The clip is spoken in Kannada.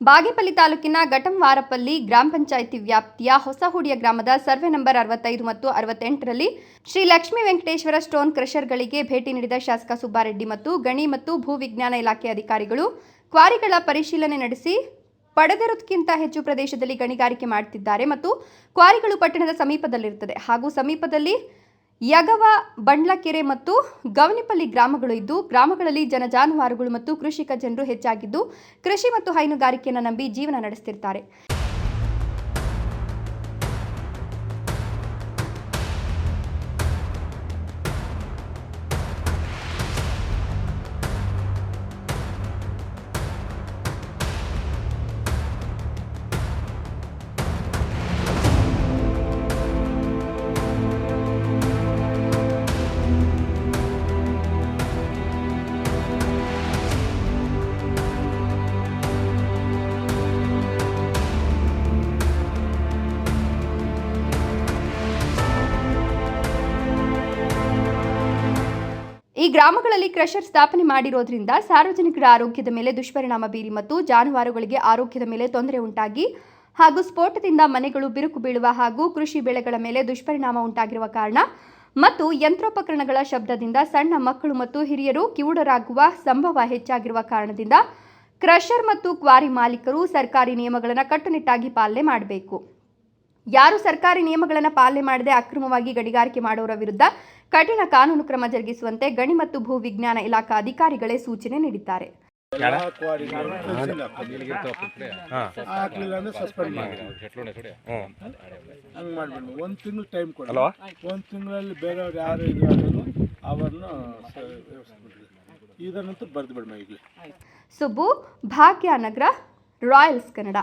ಬಾಗೇಪಲ್ಲಿ ತಾಲೂಕಿನ ಘಟಂವಾರಪಲ್ಲಿ ಗ್ರಾಮ ಪಂಚಾಯಿತಿ ವ್ಯಾಪ್ತಿಯ ಹೊಸಹುಡಿಯ ಗ್ರಾಮದ ಸರ್ವೆ ನಂಬರ್ ಅರವತ್ತೈದು ಮತ್ತು ಅರವತ್ತೆಂಟರಲ್ಲಿ ಶ್ರೀ ಲಕ್ಷ್ಮೀ ವೆಂಕಟೇಶ್ವರ ಸ್ಟೋನ್ ಕ್ರಷರ್ಗಳಿಗೆ ಭೇಟಿ ನೀಡಿದ ಶಾಸಕ ಸುಬ್ಬಾರೆಡ್ಡಿ ಮತ್ತು ಗಣಿ ಮತ್ತು ಭೂ ವಿಜ್ಞಾನ ಇಲಾಖೆ ಅಧಿಕಾರಿಗಳು ಕ್ವಾರಿಗಳ ಪರಿಶೀಲನೆ ನಡೆಸಿ ಪಡೆದಿರುವುದಕ್ಕಿಂತ ಹೆಚ್ಚು ಪ್ರದೇಶದಲ್ಲಿ ಗಣಿಗಾರಿಕೆ ಮಾಡುತ್ತಿದ್ದಾರೆ ಮತ್ತು ಕ್ವಾರಿಗಳು ಪಟ್ಟಣದ ಸಮೀಪದಲ್ಲಿರುತ್ತದೆ. ಹಾಗೂ ಸಮೀಪದಲ್ಲಿ ಯಗವ, ಬಂಡ್ಲಕೆರೆ ಮತ್ತು ಗವನಿಪಲ್ಲಿ ಗ್ರಾಮಗಳು ಇದ್ದು, ಗ್ರಾಮಗಳಲ್ಲಿ ಜನ ಜಾನುವಾರುಗಳು ಮತ್ತು ಕೃಷಿಕ ಜನರು ಹೆಚ್ಚಾಗಿದ್ದು, ಕೃಷಿ ಮತ್ತು ಹೈನುಗಾರಿಕೆಯನ್ನು ನಂಬಿ ಜೀವನ ನಡೆಸುತ್ತಿರ್ತಾರೆ ಈ ಗ್ರಾಮಗಳಲ್ಲಿ ಕ್ರಷರ್ ಸ್ಥಾಪನೆ ಮಾಡಿರೋದ್ರಿಂದ ಸಾರ್ವಜನಿಕರ ಆರೋಗ್ಯದ ಮೇಲೆ ದುಷ್ಪರಿಣಾಮ ಬೀರಿ ಮತ್ತು ಜಾನುವಾರುಗಳಿಗೆ ಆರೋಗ್ಯದ ಮೇಲೆ ತೊಂದರೆ ಉಂಟಾಗಿ ಹಾಗೂ ಸ್ಫೋಟದಿಂದ ಮನೆಗಳು ಬಿರುಕು ಬೀಳುವ ಹಾಗೂ ಕೃಷಿ ಬೆಳೆಗಳ ಮೇಲೆ ದುಷ್ಪರಿಣಾಮ ಉಂಟಾಗಿರುವ ಕಾರಣ ಮತ್ತು ಯಂತ್ರೋಪಕರಣಗಳ ಶಬ್ದದಿಂದ ಸಣ್ಣ ಮಕ್ಕಳು ಮತ್ತು ಹಿರಿಯರು ಕಿವುಡರಾಗುವ ಸಂಭವ ಹೆಚ್ಚಾಗಿರುವ ಕಾರಣದಿಂದ ಕ್ರಷರ್ ಮತ್ತು ಕ್ವಾರಿ ಮಾಲೀಕರು ಸರ್ಕಾರಿ ನಿಯಮಗಳನ್ನು ಕಟ್ಟುನಿಟ್ಟಾಗಿ ಪಾಲನೆ ಮಾಡಬೇಕು. ಯಾರು ಸರ್ಕಾರಿ ನಿಯಮಗಳನ್ನು ಪಾಲನೆ ಮಾಡದೆ ಅಕ್ರಮವಾಗಿ ಗಣಿಗಾರಿಕೆ ಮಾಡುವವರ ವಿರುದ್ಧ ಕಠಿಣ ಕಾನೂನು ಕ್ರಮ ಜರುಗಿಸುವಂತೆ ಗಣಿ ಮತ್ತು ಭೂ ವಿಜ್ಞಾನ ಇಲಾಖಾ ಅಧಿಕಾರಿಗಳೇ ಸೂಚನೆ ನೀಡಿದ್ದಾರೆ. ಸುಬ್ಬು ಭಾಗ್ಯ ಒಂದು ತಿಂಗಳು ಟೈಮ್ ಕೊಡಿ ಒಂದು ತಿಂಗಳಲ್ಲಿ ಬೇರೆಯವ್ರು ಯಾರು? ಇದು ಆಗೋದು ಅವರನ್ನು ಇದನ್ನಂತೂ ಬರೆದು ಬಿಡಮ್ಮ ಈಗಲೇ ಸುಬ್ಬು ಭಾಗ್ಯನಗರ ರಾಯಲ್ಸ್ ಕನ್ನಡ.